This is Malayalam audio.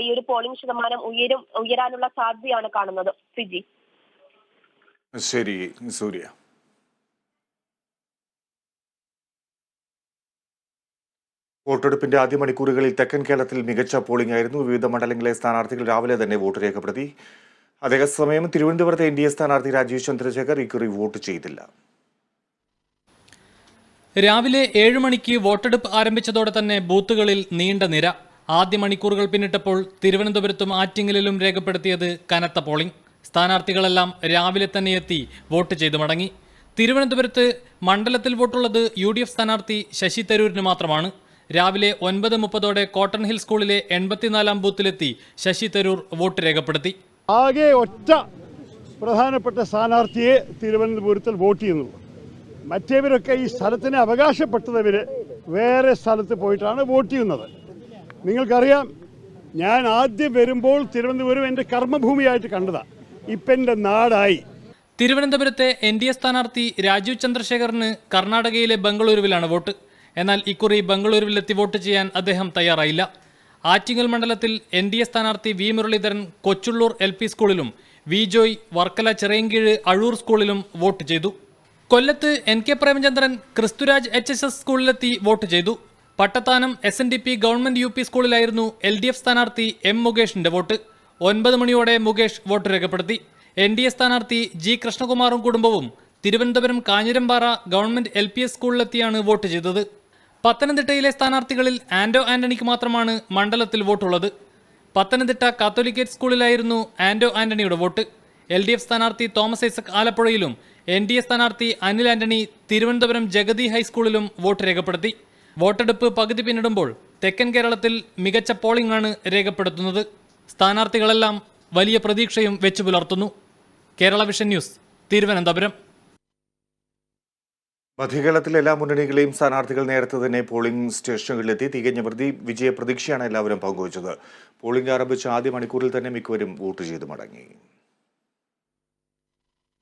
ഈ ഒരു പോളിംഗ് ശതമാനം ഉയരും ഉയരാനുള്ള സാധ്യതയാണ് കാണുന്നത്. ഫിജി. ശരി സൂര്യ. വോട്ടെടുപ്പിന്റെ ആദ്യ മണിക്കൂറുകളിൽ തെക്കൻ കേരളത്തിൽ മികച്ച പോളിംഗ് ആയിരുന്നു. വിവിധ മണ്ഡലങ്ങളിലെ സ്ഥാനാർത്ഥികൾ രാവിലെ തന്നെ വോട്ട് രേഖപ്പെടുത്തി. അതേസമയം തിരുവനന്തപുരത്തെ എൻ ഡി എ സ്ഥാനാർത്ഥി രാജീവ് ചന്ദ്രശേഖർ ഇക്കുറി വോട്ട് ചെയ്തില്ല. രാവിലെ ഏഴ് മണിക്ക് വോട്ടെടുപ്പ് ആരംഭിച്ചതോടെ തന്നെ ബൂത്തുകളിൽ നീണ്ട നിര. ആദ്യ മണിക്കൂറുകൾ പിന്നിട്ടപ്പോൾ തിരുവനന്തപുരത്തും ആറ്റിങ്ങലിലും രേഖപ്പെടുത്തിയത് കനത്ത പോളിംഗ്. സ്ഥാനാർത്ഥികളെല്ലാം രാവിലെ തന്നെ എത്തി വോട്ട് ചെയ്തു മടങ്ങി. തിരുവനന്തപുരത്ത് മണ്ഡലത്തിൽ വോട്ടുള്ളത് യു ഡി എഫ് സ്ഥാനാർത്ഥി ശശി തരൂരിന് മാത്രമാണ്. രാവിലെ ഒൻപത് മുപ്പതോടെ കോട്ടൺ ഹിൽ സ്കൂളിലെ എൺപത്തിനാലാം ബൂത്തിലെത്തി ശശി തരൂർ വോട്ട് രേഖപ്പെടുത്തി. ആകെ ഒറ്റ പ്രധാനപ്പെട്ട സ്ഥാനാർത്ഥിയെ തിരുവനന്തപുരത്തിൽ വോട്ട് ചെയ്യുന്നു. മറ്റേവരൊക്കെ ഈ സ്ഥലത്തിന് അവകാശപ്പെട്ടവർ വേറെ സ്ഥലത്ത് പോയിട്ടാണ് വോട്ട് ചെയ്യുന്നത്. നിങ്ങൾക്കറിയാം ഞാൻ ആദ്യം വരുമ്പോൾ തിരുവനന്തപുരം എന്റെ കർമ്മഭൂമിയായിട്ട് കണ്ടതാ. ഇപ്പം എന്റെ നാടായി. തിരുവനന്തപുരത്തെ എൻ ഡി എ സ്ഥാനാർത്ഥി രാജീവ് ചന്ദ്രശേഖറിന് കർണാടകയിലെ ബംഗളൂരുവിലാണ് വോട്ട്. എന്നാൽ ഇക്കുറി ബംഗളൂരുവിലെത്തി വോട്ട് ചെയ്യാൻ അദ്ദേഹം തയ്യാറായില്ല. ആറ്റിങ്ങൽ മണ്ഡലത്തിൽ എൻ ഡി എ സ്ഥാനാർത്ഥി V Muraleedharan Kochulloor L P സ്കൂളിലും വി ജോയ് വർക്കല ചിറയൻകീഴ് അഴൂർ സ്കൂളിലും വോട്ട് ചെയ്തു. കൊല്ലത്ത് N K Premachandran Kristhuraj H S S സ്കൂളിലെത്തി vote ചെയ്തു. Pattathanam S N D P government U P സ്കൂളിലായിരുന്നു എൽ ഡി എഫ് സ്ഥാനാർത്ഥി എം മുകേഷിന്റെ വോട്ട്. ഒൻപത് മണിയോടെ മുകേഷ് വോട്ട് രേഖപ്പെടുത്തി. എൻ ഡി എ സ്ഥാനാർത്ഥി ജി കൃഷ്ണകുമാറും കുടുംബവും Thiruvananthapuram Kanjirampara government L P S സ്കൂളിലെത്തിയാണ് vote ചെയ്തത്. പത്തനംതിട്ടയിലെ സ്ഥാനാർത്ഥികളിൽ ആന്റോ ആന്റണിക്ക് മാത്രമാണ് മണ്ഡലത്തിൽ വോട്ടുള്ളത്. പത്തനംതിട്ട കാത്തോലിക്കേറ്റ് സ്കൂളിലായിരുന്നു ആന്റോ ആന്റണിയുടെ വോട്ട്. എൽ ഡി എഫ് സ്ഥാനാർത്ഥി തോമസ് ഐസക് ആലപ്പുഴയിലും എൻ ഡി എ സ്ഥാനാർത്ഥി അനിൽ ആന്റണി തിരുവനന്തപുരം ജഗതി ഹൈസ്കൂളിലും വോട്ട് രേഖപ്പെടുത്തി. വോട്ടെടുപ്പ് പകുതി പിന്നിടുമ്പോൾ തെക്കൻ കേരളത്തിൽ മികച്ച പോളിംഗ് ആണ് രേഖപ്പെടുത്തുന്നത്. സ്ഥാനാർത്ഥികളെല്ലാം വലിയ പ്രതീക്ഷയും വെച്ചു പുലർത്തുന്നു. Kerala vision news Thiruvananthapuram. മധ്യകേരളത്തിലെ എല്ലാ മുന്നണികളെയും സ്ഥാനാർത്ഥികൾ നേരത്തെ തന്നെ പോളിംഗ് സ്റ്റേഷനുകളിലെത്തി. തികഞ്ഞ പ്രതി വിജയപ്രതീക്ഷയാണ് എല്ലാവരും പങ്കുവച്ചത്. പോളിംഗ് ആരംഭിച്ച ആദ്യ മണിക്കൂറിൽ തന്നെ മിക്കവരും വോട്ട് ചെയ്ത് മടങ്ങി.